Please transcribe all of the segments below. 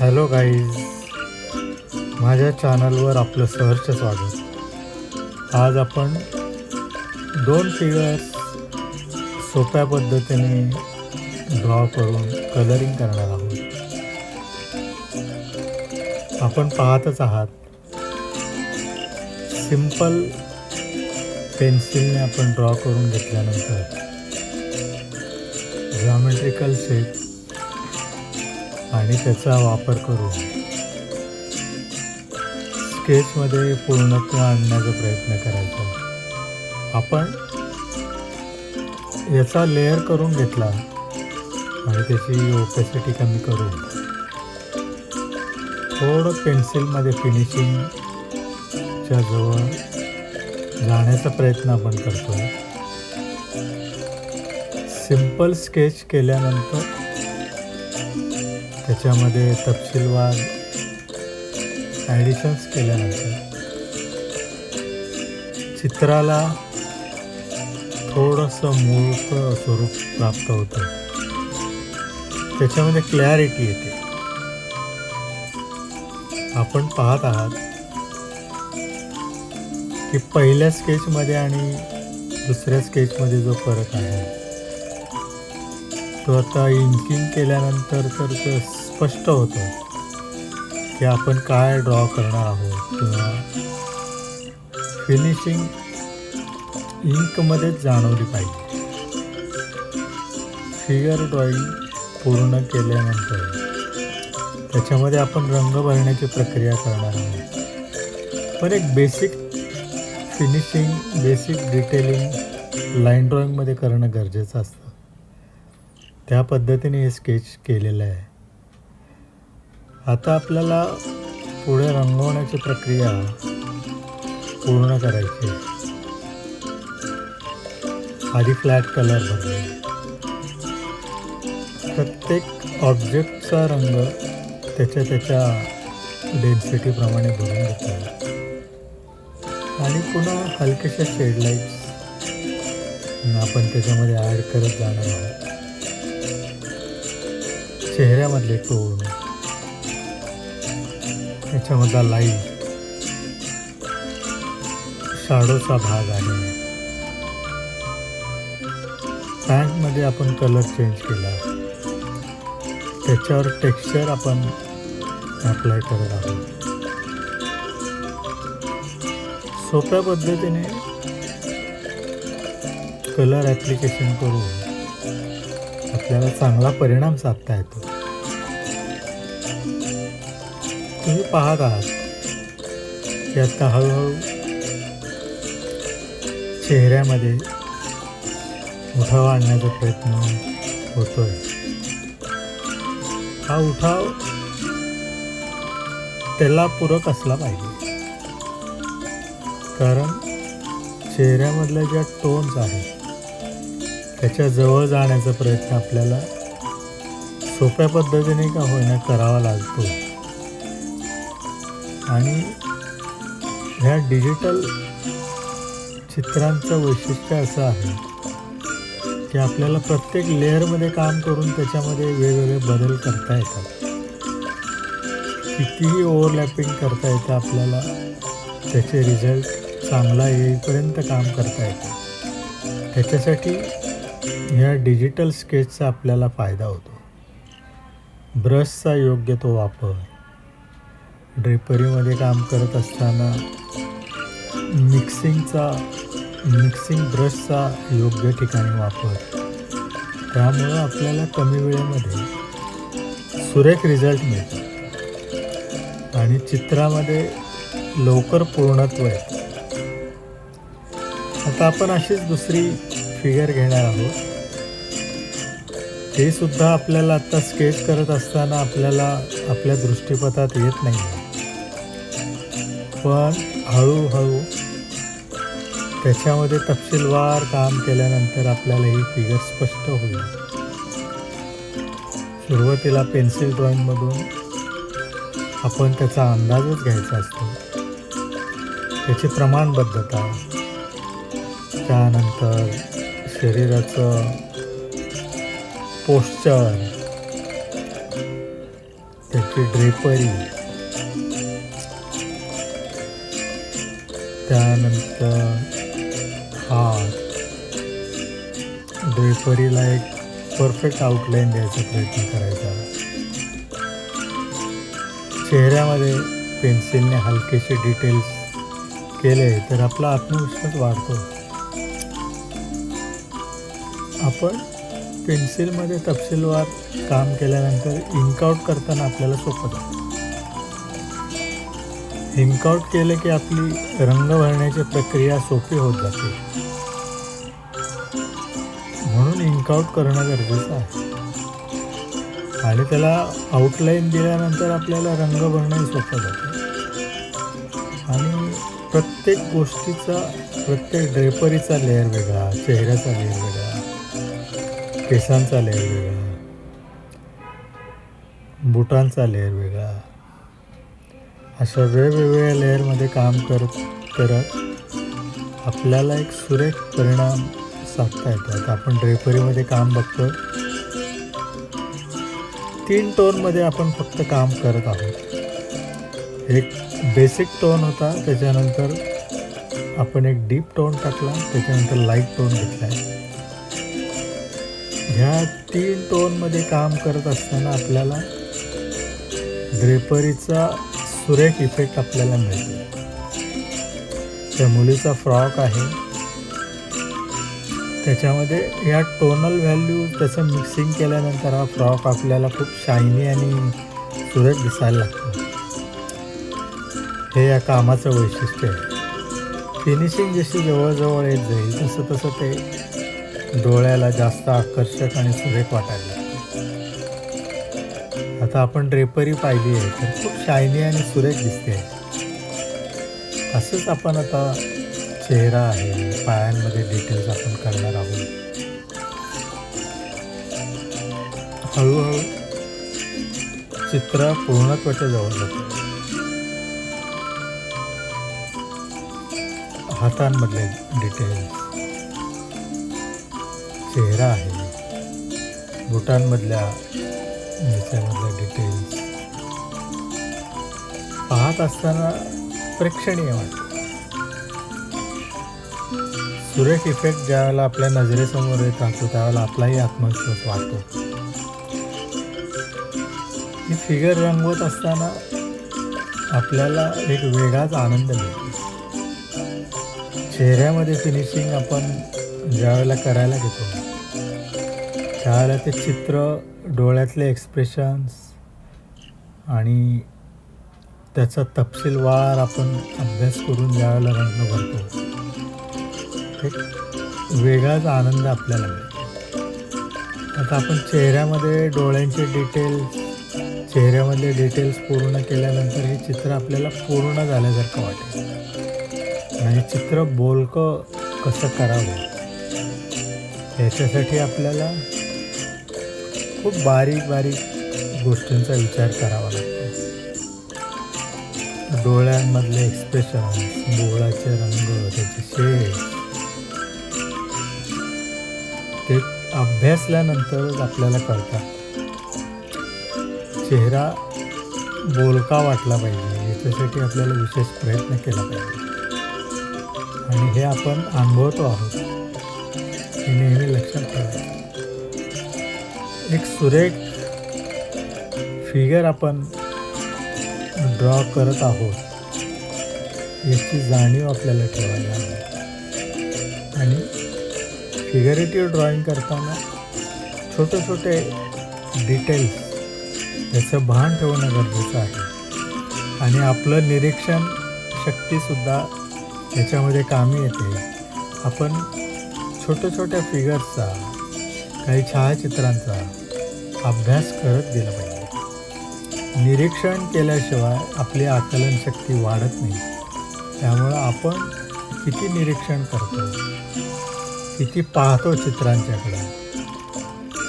Hello guys. माझ्या चॅनलवर आपलं सहर्ष स्वागत. आज आपण दोन फिगर्स सोप्या पद्धतीने ड्रॉ करून कलरिंग करणार आहोत. आपण पाहतच आहात. सिंपल पेन्सिलने आपण ड्रॉ करून घेतल्यानंतर जॉमेट्रिकल शेप आणि त्याचा वापर करू. स्केचमध्ये पूर्णत्व आणण्याचा प्रयत्न करायचा. आपण याचा लेअर करून घेतला आणि त्याची ओपेसिटी कमी करू. थोडं पेन्सिलमध्ये फिनिशिंगच्या जवळ जाण्याचा प्रयत्न आपण करतो. सिंपल स्केच केल्यानंतर त्याच्यामध्ये तपशीलवार ॲडिशन्स केल्यानंतर चित्राला थोडंसं मूळचं स्वरूप प्राप्त होतं. त्याच्यामध्ये क्लॅरिटी येते. आपण पाहत आहात की पहिल्या स्केचमध्ये आणि दुसऱ्या स्केचमध्ये जो फरक आहे तो आता इंकिंग केल्यानंतर तर ते स्पष्ट होतं की आपण काय ड्रॉ करणार आहोत किंवा फिनिशिंग इंकमध्येच जाणवली पाहिजे. फिगर ड्रॉईंग पूर्ण केल्यानंतर त्याच्यामध्ये आपण रंग भरण्याची प्रक्रिया करणार आहोत. पण एक basic finishing basic detailing line ड्रॉईंगमध्ये करणं गरजेचं असतं. त्या पद्धतीने हे स्केच केलेलं आहे. आता आपल्याला पुढे रंगवण्याची प्रक्रिया पूर्ण करायची आहे. आधी फ्लॅट कलर भरले प्रत्येक ऑब्जेक्टचा रंग त्याच्या त्याच्या डेन्सिटीप्रमाणे भरून घेतो आणि पुन्हा हलकेशा शेड लाईट्स आपण त्याच्यामध्ये ॲड करत जाणार आहोत. चेहऱ्यामधले टोन त्याच्यामधला लाइट शाडोचा भाग आहे. पॅन्टमध्ये आपण कलर चेंज केला. त्याच्यावर टेक्स्चर आपण अप्लाय करत आहोत. सोप्या पद्धतीने कलर ॲप्लिकेशन करून आपल्याला चांगला परिणाम साधता येतो. तुम्ही पाहत आहात की आता हळूहळू चेहऱ्यामध्ये उठाव आणण्याचा प्रयत्न होतोय. हा उठाव त्याला पूरक असला पाहिजे. कारण चेहऱ्यामधल्या ज्या टोन्स आहेत त्याच्याजवळ जाण्याचा प्रयत्न आपल्याला सोप्या पद्धतीने का होईना करावा लागतो. आणि ह्या डिजिटल चित्रांचं वैशिष्ट्य असं आहे की आपल्याला प्रत्येक लेअरमध्ये काम करून त्याच्यामध्ये वेगवेगळे बदल करता येतात. कितीही ओव्हरलॅपिंग करता येतं आपल्याला त्याचे रिझल्ट चांगला येईपर्यंत काम करता येतं. त्याच्यासाठी ह्या डिजिटल स्केचचा आपल्याला फायदा होतो. ब्रशचा योग्य तो वापर ड्रेपरीमध्ये काम करत असताना मिक्सिंगचा मिक्सिंग ब्रशचा योग्य ठिकाणी वापर. त्यामुळं आपल्याला कमी वेळेमध्ये सुरेख रिझल्ट मिळतो. आणि चित्रामध्ये लवकर पूर्णत्व येतं. आता आपण अशीच दुसरी फिगर घेणार आहोत. ते सुद्धा आपल्याला आत्ता स्केच करत असताना आपल्याला आपल्या दृष्टीपथात येत नाही. पण हळूहळू त्याच्यामध्ये तपशीलवार काम केल्यानंतर आपल्याला ही फिगर स्पष्ट होईल. सुरुवातीला पेन्सिल ड्रॉईंगमधून आपण त्याचा अंदाजच घ्यायचा असतो. त्याची प्रमाणबद्धता त्यानंतर शरीराचं पोस्टर त्याची ड्रेपरी. त्यानंतर हात. ड्रेपरीला एक परफेक्ट आउटलाईन द्यायचा प्रयत्न करायचा. चेहऱ्यामध्ये पेन्सिलने हलकेसे डिटेल्स केले तर आपला आत्मविश्वास वाढतो. आपण पेन्सिलमध्ये तपशीलवार काम केल्यानंतर इंकआउट करताना आपल्याला सोपं जातं. इंकआउट केलं की आपली रंग भरण्याची प्रक्रिया सोपी होत जाते. म्हणून इंकआउट करणं गरजेचं आहे. आणि त्याला आउटलाईन दिल्यानंतर आपल्याला रंग भरणंही सोपं जातं. आणि प्रत्येक गोष्टीचा प्रत्येक ड्रेपरीचा लेअर वेगळा चेहऱ्याचा लेअर वेगळा केसांचा लेअर वेगळा. बुटांचा लेअर वेगळा. अशा वेगवेगळ्या लेअरमध्ये काम करत करत आपल्याला एक सुरेख परिणाम साधता येतो आता आपण ड्रेपरीमध्ये काम बघतो. तीन टोनमध्ये आपण फक्त काम करत आहोत. एक बेसिक टोन होता त्याच्यानंतर आपण एक डीप टोन टाकला त्याच्यानंतर लाइट टोन घेतला आहे ह्या तीन टोनमध्ये काम करत असताना आपल्याला ड्रेपरीचा सुरेख इफेक्ट आपल्याला मिळतो. त्या मुलीचा फ्रॉक आहे. त्याच्यामध्ये या टोनल व्हॅल्यू त्याचं मिक्सिंग केल्यानंतर हा फ्रॉक आपल्याला खूप शायनी आणि सुरेख दिसायला लागतो. हे या कामाचं वैशिष्ट्य आहे. फिनिशिंग जशी जवळजवळ येत जाईल तसं तसं ते डोळ्याला जास्त आकर्षक आणि सुरेख वाटायला लागते आता आपण ड्रेपरी पाहिली आहे तर खूप शायनी आणि सुरेख दिसते. असंच आपण आता चेहरा आहे पायांमध्ये डिटेल्स आपण करणार आहोत. हळूहळू चित्र पूर्णत्वाच्या जवळ जातं. हातांमधले डिटेल्स चेहरा आहे. बुटांमधल्या ह्याच्यामधल्या डिटेल्स पाहत असताना प्रेक्षणीय वाटतं. सुरेख इफेक्ट ज्यावेळेला आपल्या नजरेसमोर येत असतो त्यावेळेला आपलाही आत्मविश्वास वाढतो. ही फिगर रंगवत असताना आपल्याला एक वेगळाच आनंद मिळतो. चेहऱ्यामध्ये फिनिशिंग आपण ज्यावेळेला करायला घेतो त्यावेळेला ते चित्र डोळ्यातले एक्सप्रेशन्स आणि त्याचा तपशीलवार आपण अभ्यास करून ज्यावेळेला रंग भरतो. एक वेगळाच आनंद आपल्याला मिळतो. आता आपण चेहऱ्यामध्ये डोळ्यांचे डिटेल्स चेहऱ्यामधले डिटेल्स पूर्ण केल्यानंतर हे चित्र आपल्याला पूर्ण झाल्यासारखं वाटेल. आणि चित्र बोलकं कसं करावं? याच्यासाठी आपल्याला खूप बारीक बारीक गोष्टींचा विचार करावा लागतो. डोळ्यांमधले एक्सप्रेशन बोळाचे रंग त्याचे शेड. ते अभ्यासल्यानंतरच आपल्याला कळतात. चेहरा बोलका वाटला पाहिजे. याच्यासाठी आपल्याला विशेष प्रयत्न केला पाहिजे. आणि हे आपण अनुभवतो आहोत. हे नेहमी लक्षात ठेवा. एक सुरेख फिगर आपण ड्रॉ करत आहोत. याची जाणीव आपल्याला ठेवायला हवी. आणि फिगरेटिव्ह ड्रॉइंग करताना छोटे छोटे डिटेल्स याचं भान ठेवणं गरजेचं आहे. आणि आपलं निरीक्षण शक्तीसुद्धा याच्यामध्ये कामी येते. आपण छोट्या छोट्या फिगर्सचा काही छायाचित्रांचा अभ्यास करत गेला पाहिजे. निरीक्षण केल्याशिवाय आपली आकलन शक्ती वाढत नाही. त्यामुळं आपण किती निरीक्षण करतो किती पाहतो चित्रांच्याकडे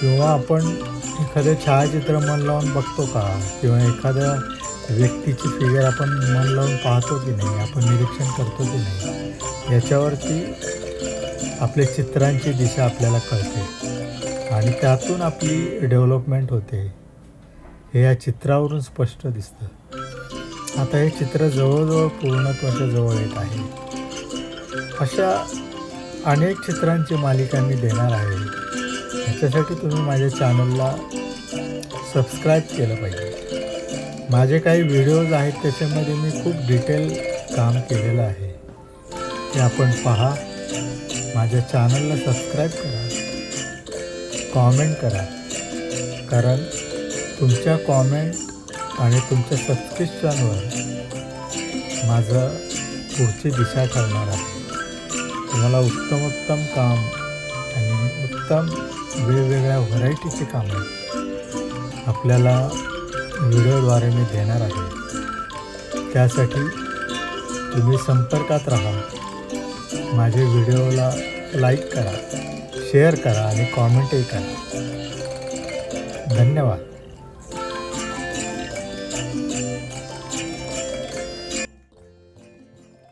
किंवा आपण एखादं छायाचित्र मन लावून बघतो का किंवा एखाद्या व्यक्तीची फिगर आपण मन लावून पाहतो की नाही आपण निरीक्षण करतो की नाही याच्यावरती आपल्या चित्रांची दिशा आपल्याला कळते. आणि त्यातून आपली डेव्हलपमेंट होते. हे या चित्रावरून स्पष्ट दिसतं. आता हे चित्र जवळजवळ पूर्णत्वाच्या जवळ येत आहे. अशा अनेक चित्रांची मालिका मी देणार आहे. ह्याच्यासाठी तुम्ही माझ्या चॅनलला सबस्क्राईब केलं पाहिजे. माझे काही व्हिडिओज आहेत त्याच्यामध्ये मी खूप डिटेल काम केलेलं आहे. ते आपण पहा. माझ्या चॅनलला सबस्क्राईब करा. कॉमेंट करा. कारण तुमच्या कॉमेंट आणि तुमच्या सबस्क्रिप्शनवर माझं पुढची दिशा ठरणार आहे. तुम्हाला उत्तम उत्तम काम आणि उत्तम वेगवेगळ्या व्हरायटीची कामं आपल्याला व्हिडिओद्वारे मी देणार आहे. त्यासाठी तुम्ही संपर्कात राहा. माझे व्हिडिओला लाईक करा. शेअर करा आणि कॉमेंटही करा. धन्यवाद.